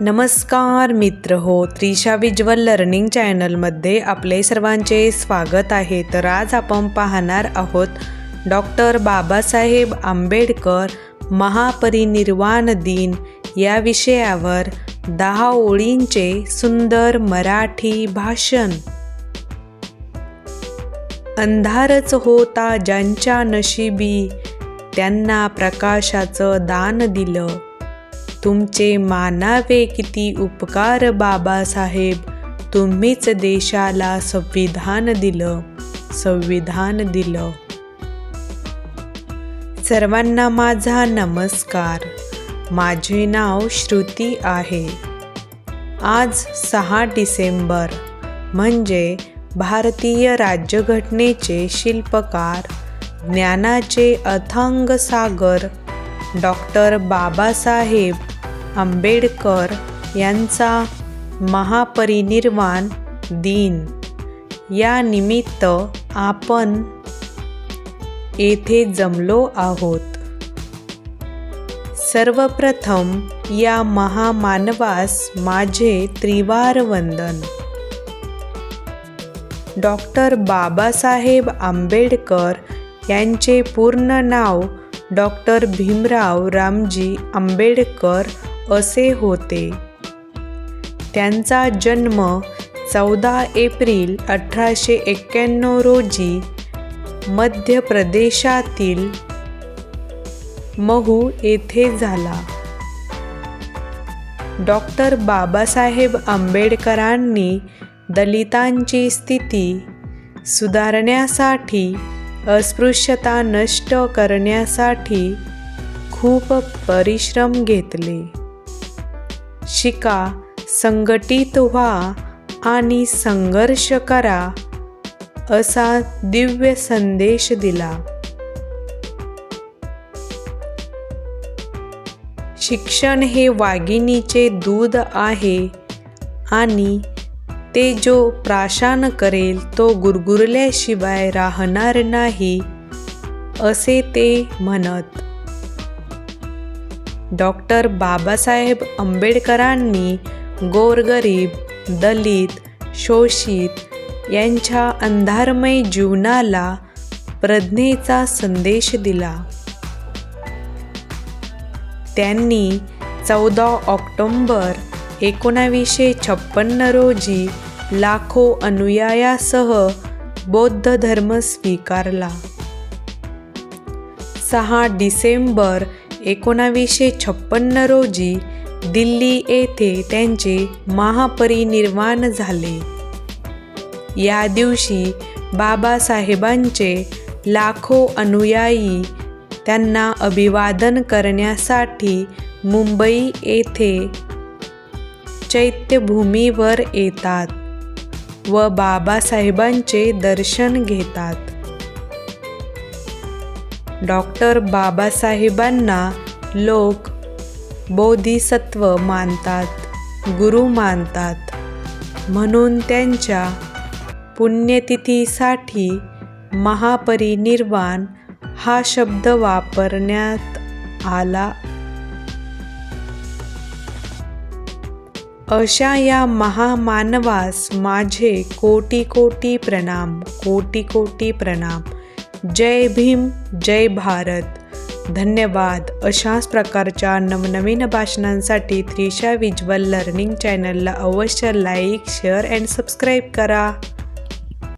नमस्कार मित्र हो त्रिशा विज्वल लर्निंग चॅनलमध्ये आपले सर्वांचे स्वागत आहे. तर आज आपण पाहणार आहोत डॉक्टर बाबासाहेब आंबेडकर महापरिनिर्वाण दिन या विषयावर दहा ओळींचे सुंदर मराठी भाषण. अंधारच होता ज्यांच्या नशिबी त्यांना प्रकाशाचं दान दिलं. तुमचे मानावे किती उपकार बाबासाहेब. तुम्हीच देशाला संविधान दिलं संविधान दिलं. सर्वांना माझा नमस्कार. माझे नाव श्रुती आहे. आज सहा डिसेंबर म्हणजे भारतीय राज्यघटनेचे शिल्पकार ज्ञानाचे अथांग सागर डॉक्टर बाबासाहेब आंबेडकर यांचा महापरिनिर्वाण दिन. या निमित्त आपण येथे जमलो आहोत. सर्वप्रथम या महामानवास माझे त्रिवार वंदन डॉक्टर बाबासाहेब आंबेडकर यांचे पूर्ण नाव डॉक्टर भीमराव रामजी आंबेडकर असे होते. त्यांचा जन्म चौदा एप्रिल अठराशे एक्क्याण्णव रोजी मध्य प्रदेशातील महू येथे झाला. डॉक्टर बाबासाहेब आंबेडकरांनी दलितांची स्थिती सुधारण्यासाठी अस्पृश्यता नष्ट करण्यासाठी खूप परिश्रम घेतले. शिका संघटित व्हा आणि संघर्ष करा असा दिव्य संदेश दिला. शिक्षण हे वाघिणीचे दूध आहे आणि ते जो प्राशान करेल तो गुरगुरल्याशिवाय राहणार नाही असे ते म्हणत. डॉक्टर बाबासाहेब आंबेडकरांनी गोरगरीब दलित शोषित यांच्या अंधारमय जीवनाला प्रज्ञेचा संदेश दिला. त्यांनी चौदा ऑक्टोंबर एकोणावीसशे छप्पन्न रोजी लाखो अनुयायासह बौद्ध धर्म स्वीकारला. सहा डिसेंबर एकोणावीसशे छप्पन्न रोजी दिल्ली येथे त्यांचे महापरिनिर्वाण झाले. या दिवशी बाबासाहेबांचे लाखो अनुयायी त्यांना अभिवादन करण्यासाठी मुंबई येथे चैत्यभूमीवर येतात व बाबासाहेबांचे दर्शन घेतात. डॉक्टर बाबासाहेबांना लोक बोधिसत्व मानतात गुरु मानतात. म्हणून त्यांच्या पुण्यतिथीसाठी महापरिनिर्वाण हा शब्द वापरण्यात आला. अशा या महामानवास माझे कोटी कोटी प्रणाम कोटी कोटी प्रणाम. जय भीम जय भारत. धन्यवाद. अशाच प्रकारच्या नवनवीन भाषणांसाठी त्रिशा विज्वल लर्निंग चॅनलला अवश्य लाईक शेअर अँड सबस्क्राईब करा.